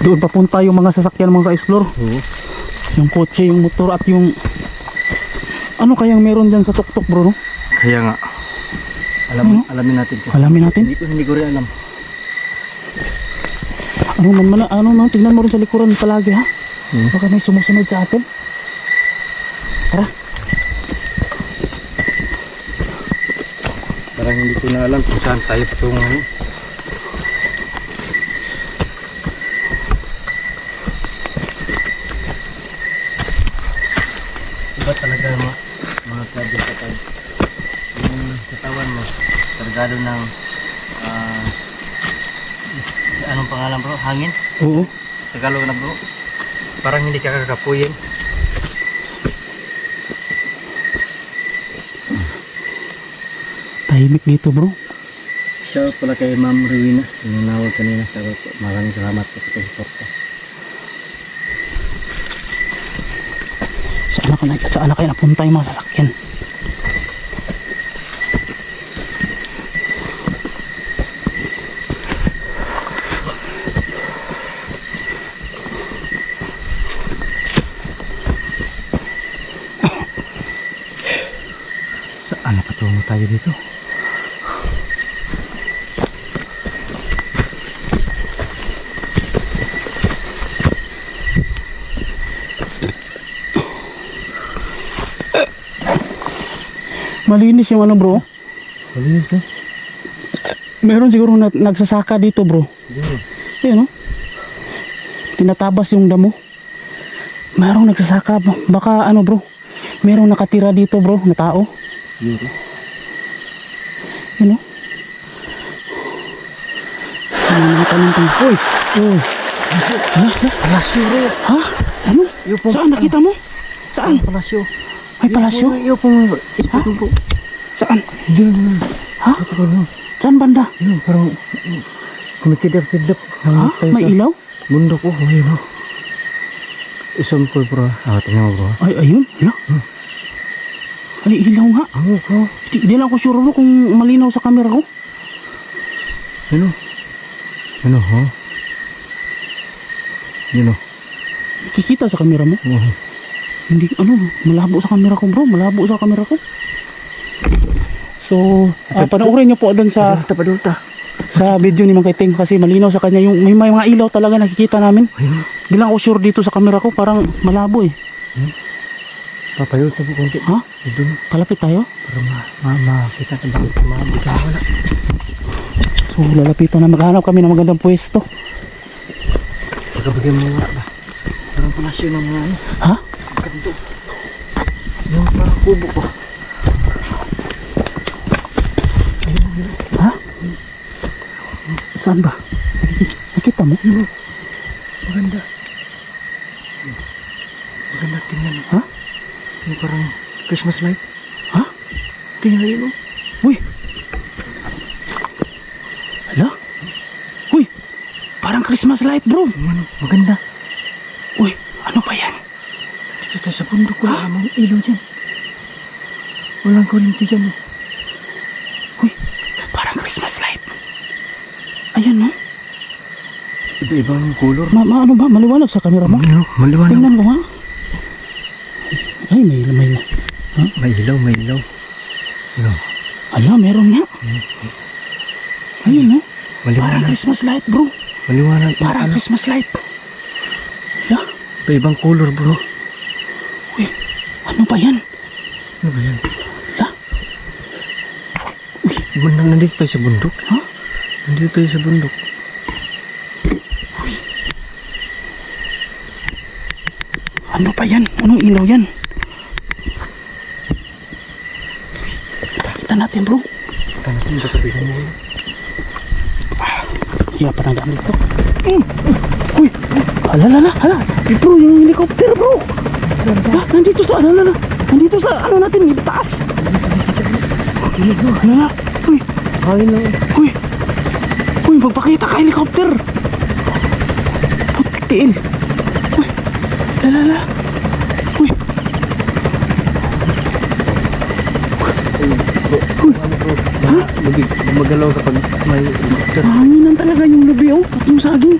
Doon papunta yung mga sasakyan mga ka-explore. Oo. Yung kotse, yung motor at yung... Ano kayang meron dyan sa tuktok bro? No? Kaya nga. Alam, Ano? alamin natin ko. Alamin natin. Hindi ko, hindi ko rin alam. Ano man man, ano man, tingnan mo rin sa likuran palagi ha. Hmm. Baka may sumusunod sa atin. Tara. Parang hindi ko na alam kung saan tayo patungo Iba talaga mga, mga kadya kapag yung katawan mo kargado ng ah, anong pangalan bro? Hangin? Oo. Tagalog na bro? Parang hindi ka kakapuyin. Tahimik dito bro. Shout pala kay Ma'am Rowena. Nanawag kanina. Maraming salamat po sa pagsuporta. Saan na, kaya- saan na kaya napunta yung mga sasakyan? Saan na patungo tayo dito? Malinis yung ano bro. Malinis eh. Meron siguro na, nagsasaka dito bro. Siguro. Yan no? Tinatabas yung damo. Merong nagsasaka. Baka ano bro. Merong nakatira dito bro na tao. Siguro. Yan no? Ano mga tanong tayo? Uy! Uy! Hala. Palasyo bro. Ha? Ano? Saan nakita mo? Saan? Palasyo. May palasyo? Yung pong ispatong po. Saan? Diyan. Ha? Saan banda? Yun, parang kumikidap-kidap. Ha? May ilaw? Bundok oh. Ayun oh. Isampol bro. Ah, tingnan mo bro. Ay, ayun. Hala. Ay, ilaw nga. Ano bro? Di, di lang ako sure bro kung malinaw sa camera ko. Yun oh. Yun oh. ha? Yun oh. Kikita sa camera mo. Oh. Hindi, ano, malabo sa camera ko bro. Malabo sa camera ko. So, ah, panoorin nyo po doon sa Padulta, padulta. sa video ni Mang Kaiting kasi malinaw sa kanya yung may, may mga ilaw talaga nakikita namin. Ayun oh. Di lang ako sure dito sa camera ko, parang malabo eh. Papayulta po konti. Ha? No. Kalapit tayo. Para ma, ma, makita ka bakit kumabot ka wala. So, lalapitan na maghanap kami ng magandang pwesto. Pagkabigyan mo nga ba? Parang palasyo ng mga ano. Ha? Kanto. Yung parang kubo ko. Ha? Saan ba? Nakita mo? Yun oh. Maganda. Maganda tingnan. Ha? Yung parang Christmas light. Ha? Tingnan yun oh. Uy! Hala? Uy! Parang Christmas light bro! Ano, maganda. Uy! Ano ba yan? Dito ko. Wala namang ilaw dyan. Walang kurinti dyan eh. Uy! Parang Christmas light. Ayan no? Iba-iba yung color. Ma, ma ano ba? Maliwanag sa camera mo? Ano? Maliwanag. Tingnan mo ha? Ay, may may May ilaw, may ilaw. Ano? Ala, meron nga. Ayun no? Parang Maliwanag. Christmas light bro. Maliwanag. Parang Ano? Christmas light. Hala? Iba-ibang color bro. Uy! Ano ba yan? Ano ba yan? Hala? Bundok, nandito tayo sa bundok. Ha? Nandito tayo sa bundok. Ano ba yan? Anong ilaw yan? Kita natin bro. Kita natin sa kabilang mo. Iya pa ng gamit ko. Mm. Uy! Hala, hala, hala. Eh, bro, yung helicopter bro. Ah, nandito sa, hala, hala. Nandito sa, ano natin, may taas. Hala, hala. Uy, Hangin lang. uy. Uy, magpakita ka helicopter. Putik tiil. Uy, hala, hala. Uy. Uy, Ha? Magalaw kapag may helicopter. Mahanginan talaga yung lubi oh, at yung saging.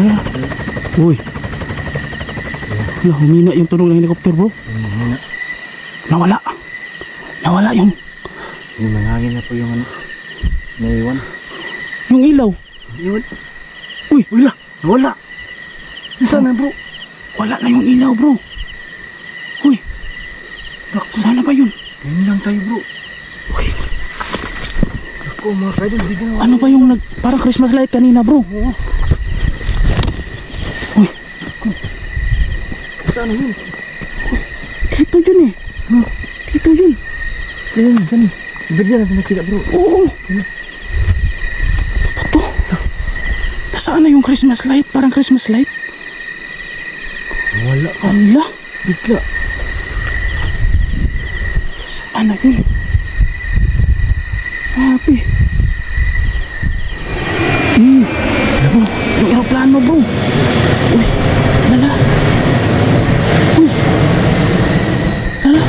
Wala. Uy. Wala, humina yung tunog ng helicopter bro. Humina. Nawala. Nawala yung, Yung manghangin na po yung ano. Naiwan. yung ilaw. Iwan. Uy, wala. Wala. Saan na bro? Wala na yung ilaw bro. Uy. Sana ba yun? Ganyan lang tayo bro. Uy. Ako mga kaidol. Ano ba yung nag, parang Christmas light kanina bro? Oo. Uy. Saan na yun? Dito yun eh. Dito yun. Ayun, saan? Bigyan natin nakita bro. Oo. Ito. Nasaan na yung Christmas light? Parang Christmas light. Wala. Ala. Bigla. Ano yun? Happy. Hmm. Ano bro? Yung aeroplano bro. Uy. Lala. Uy. Lala.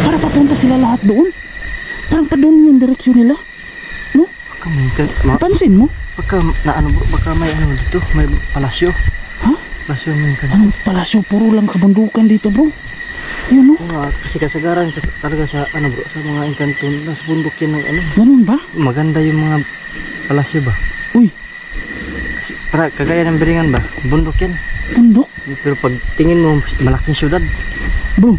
Para papunta sila lahat doon. Parang pa doon yung direksyon nila. No? Baka may, ma, Pansin mo? baka na ano baka may ano dito, may palasyo. Ha? Palasyo yung kan. Anong palasyo? Puro lang kabundukan dito bro. Yun no? Oo kasi kasagaran sa, talaga sa ano bro, sa mga engkanton, nasa bundok yan ng ano. Ganun ba? Maganda yung mga palasyo ba? Uy. Kasi, para, kagaya ng biringan ba? Bundok yan. Bundok. Pero pag tingin mo, malaking syudad. Bro.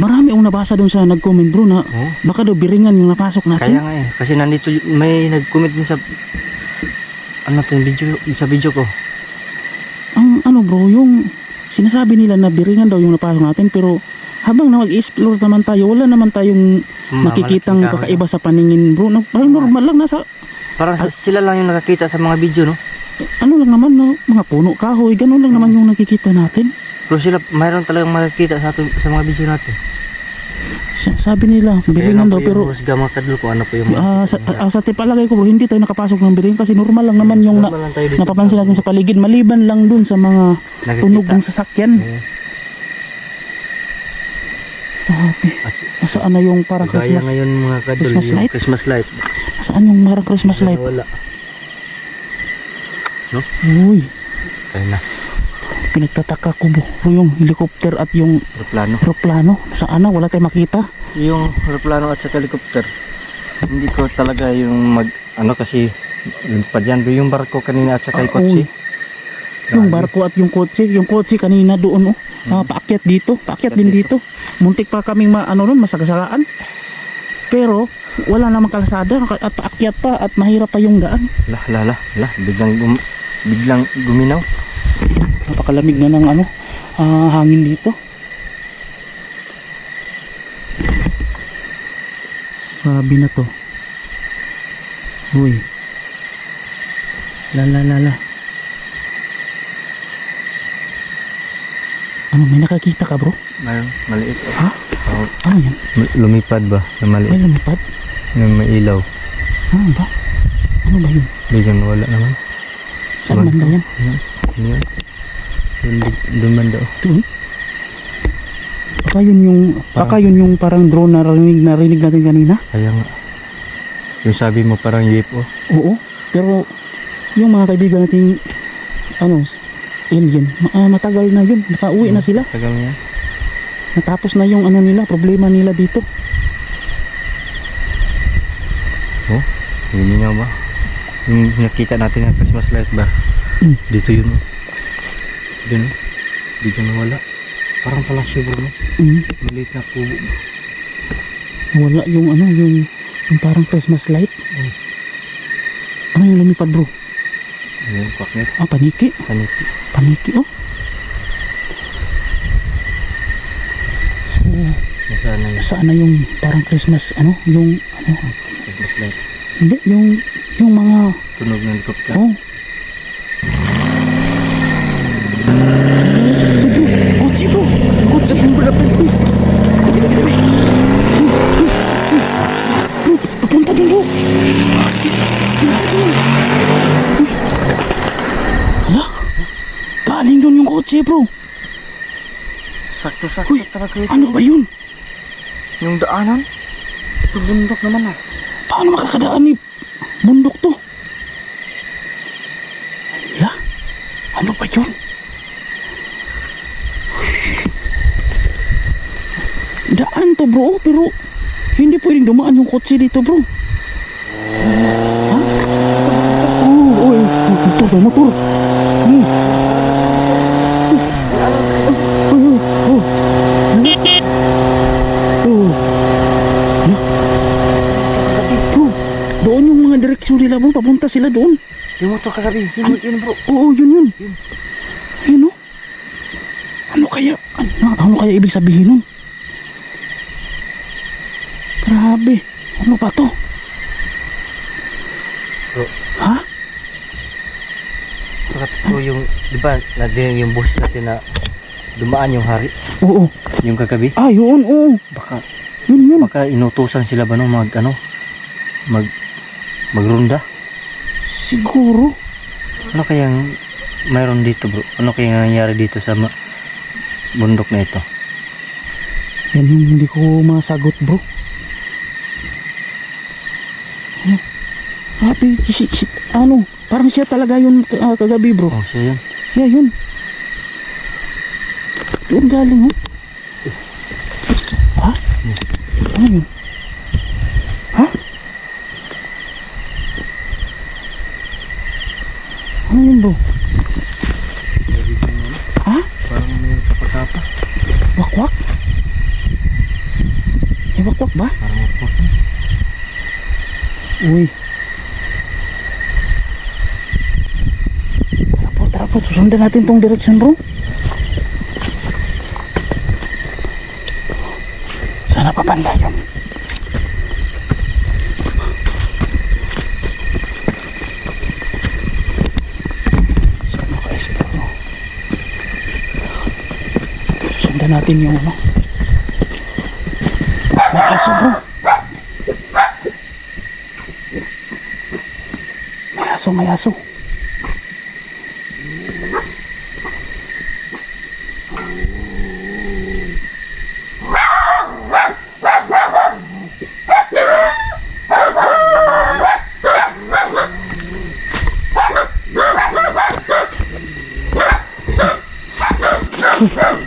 Marami akong nabasa doon sa nag-comment bro na Oo. baka daw biringan yung napasok natin. Kaya nga eh. Kasi nandito, may nag-comment din sa, ano to yung video, sa video ko. Ang ano bro, yung sinasabi nila na biringan daw yung napasok natin pero habang na mag-explore naman tayo, wala naman tayong nakikitang malaking kahoy. kakaiba sa paningin bro. Na, parang normal lang nasa Parang sa- sila lang yung nakakita sa mga video, no? ano lang naman no, mga puno kahoy, ganun lang naman yung nakikita natin. Pero sila, mayroon talagang makikita sa, ating, sa mga video natin. Sa- Sabi nila, biringan daw pero Mas gama kadlo kung ano po yung ah, sa, ah, sa tipalagay ko bro, hindi tayo nakapasok ng biringan kasi normal lang naman yung na, Normal lang tayo dito. napapansin natin sa paligid maliban lang dun sa mga Nakikita. tunog ng sasakyan. Oo. Sabi, nasaan na yung parang Christmas? ngayon mga kadol, Christmas yung light? Christmas light. Nasaan yung parang Christmas light? Wala. No? Uy, Kaya na. Pinagtataka ko yung helicopter at yung Aeroplano. aeroplano. Saan na? Wala tayong makita. Yung aeroplano at sa helicopter, hindi ko talaga yung mag, ano kasi, limpad yan. Yung barko kanina at saka yung Ah, kotse. Yung barko at yung kotse. Yung kotse kanina doon oh. Ah, paakyat dito. Paakyat din dito. Muntik pa kaming ma, ano nun, masagasaan. Pero wala namang kalsada at paakyat pa at mahirap pa yung daan. Lah, lah, lah, lah. Biglang, gum, biglang guminaw. Napakalamig na ng ano, ah, hangin dito. Sabi na to. Uy. La la la la. Ano, may nakakita ka bro? Mayroon, maliit. Ha? Oh, Ano yan? lumipad ba na May maliit? lumipad? Yung may ilaw. Ano ba? Ano ba yun? Biglang wala naman. Saan banda yan? Yan. Yan. Doon, banda. oh. Doon? Baka yun yung, baka yun yung parang drone na narinig, narinig natin kanina? Kaya nga. Yung sabi mo parang UFO. Oo. Pero yung mga kaibigan nating ano, alien, ah, matagal na yun. Nakauwi na sila. Tagal na yan. Natapos na yung ano nila, problema nila dito. Oh, yun nga ba? Yung nakita natin ng Christmas light ba? Mm. Dito yun. oh. Dito. Dito na wala. Parang palasyo bro. no? Mm. Maliit na kubo. Wala yung ano, yung, yung parang Christmas light. Mm. Ano yung lumipad bro? Ayun, kwaknet. Ah, paniki. Paniki. Paniki oh. Nasaan na yung saan na yung parang Christmas, ano, yung, ano, Christmas light? hindi, yung, yung mga, Tunog ng helicopter. oh. Kotse bro! Kotse! Ang malapit! Uy! Tabi, tabi, tabi! Papunta dun. Uy. Hala! Galing dun yung kotse bro! Sakto-sakto talaga ito. Ano ba yun? Yung daanan? Ito bundok naman ah. Paano makakadaan ni bundok to? Oo, pero hindi pwedeng dumaan yung kotse dito, bro. Ha? Oh, eh. Motor, may motor. Hmm. Oh, oh, oh. Oh. Bro, doon yung mga direksyon nila, bro. Papunta sila doon. Yung motor kagabi, yun, yun bro. Oo, yun yun. Yun, oh. Ano kaya, ano, ano kaya ibig sabihin nun? Grabe. Ano ba to? Bro, Ha? bakit ko yung, di ba, nadinig yung boss natin na dumaan yung hari, Oo. yung kagabi? Ah, yun, oo. Baka, Yun, yun. baka inutusan sila ba no mag, ano, mag, magrunda? Siguro. Ano kayang mayroon dito bro? Ano kayang nangyari dito sa ma- bundok na ito? Yan yung hindi ko masagot, bro. Happy, si, si, ano, parang siya talaga yun ah, kagabi, bro. Oh, siya yun. Yeah, yun. Doon galing, oh. Ha? Ano yun? Ha? Ano yun, bro? Ha? Parang may kapatapa. Wakwak? May wakwak ba? Wakwak. Uy. Tara po, tara po. Susundan natin tong direction, bro. Sana pa banda yun. Sana kaya sila, bro? Susundan natin yung ano. May aso, bro. May aso, may aso. Ano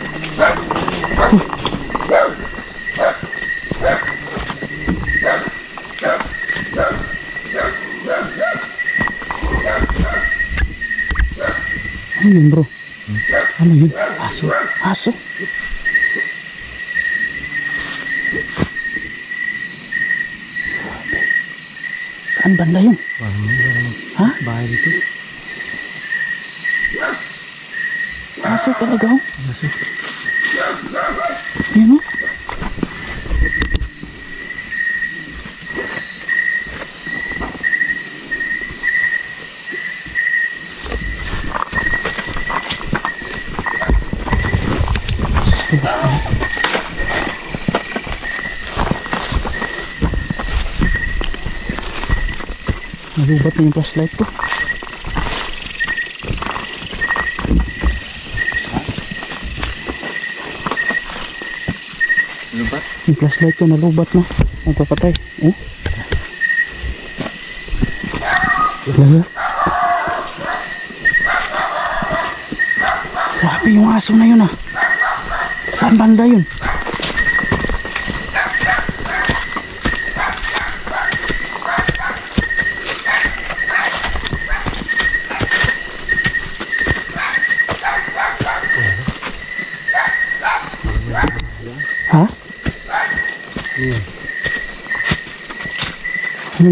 yun bro? Ano yun? Aso? Aso? Saan banda yun? Ha? bahay dito. Aso talaga oh. Aso. Yan oh. Nalubat na yung flashlight ko. Ba? Yung flashlight ko nalubat na. Nagpapatay. Oh. Lala. Grabe yung aso na yun ah. Saan banda yun?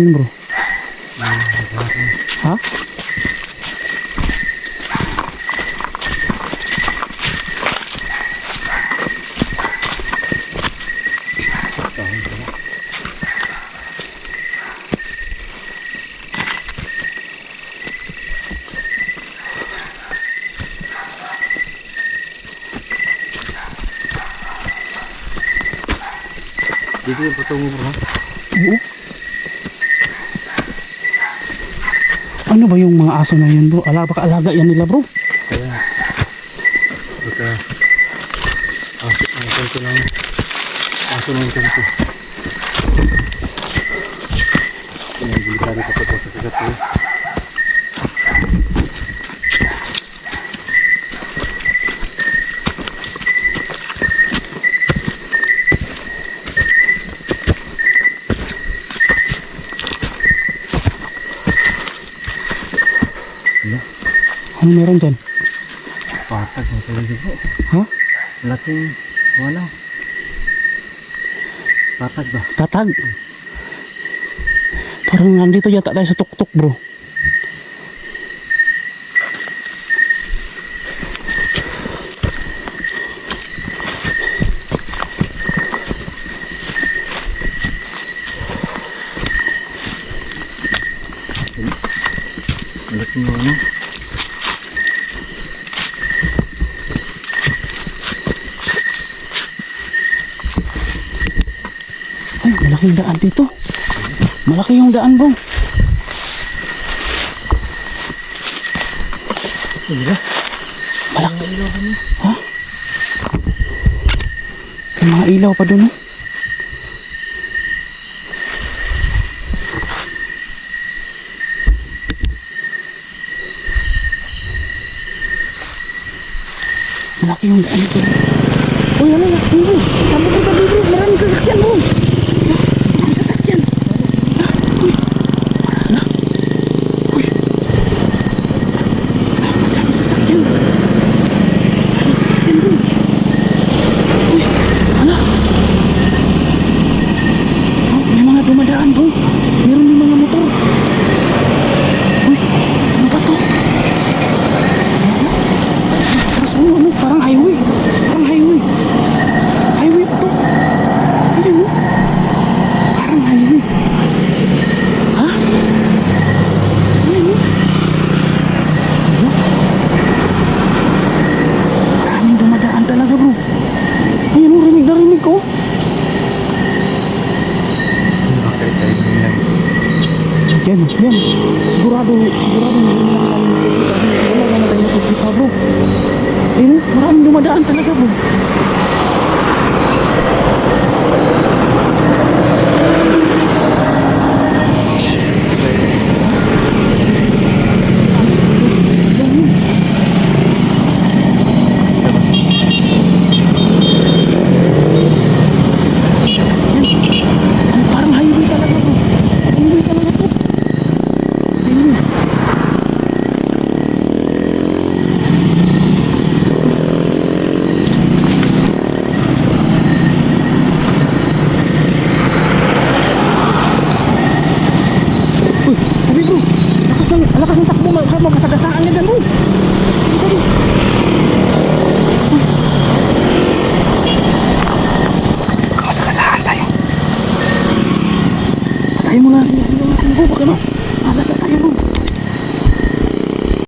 Yun bro? Ha? Dito yung patungo bro. ha? Oo. Ano ba yung mga aso na yun bro? Ala, baka alaga yan nila bro. Kaya, baka, aso, ang kanto lang, aso ng kanto. Pinagbilikado ka pa po sa kagat Ano meron dyan? Patag ng tubig bro. Ha? Laking, ano? Patag ba? Tatag. Parang nandito yata tayo sa tuktok bro. Laking ano? Ay, malaking daan dito. Malaki yung daan bro. Hindi ba? Malaki. Ha? May mga ilaw pa doon. oh. Malaki yung daan dito. Uy, ano na? Sabi ko tabi bro. Maraming sasakyan bro. Maraming sasakyan. Ah, Uy, para na. Uy. Ah, Maraming sasakyan. Maraming sasakyan bro. Uy, ala. Oh, may mga dumadaan bro. Meron yung mga motor. Uy, ano ba to? Tapos ano, ano, parang highway. Parang highway. Highway pa to. Ayun, oh. Parang highway. Ha? Ayun, oh. Ano? Daming dumadaan talaga, bro. Ayun, oh, rinig na rinig ko. Okay, tayo lang. Yan, yan. Sigurado, sigurado hindi lang tayo makikita. Wala naman tayo makikita, bro. Ayun, maraming dumadaan talaga, bro.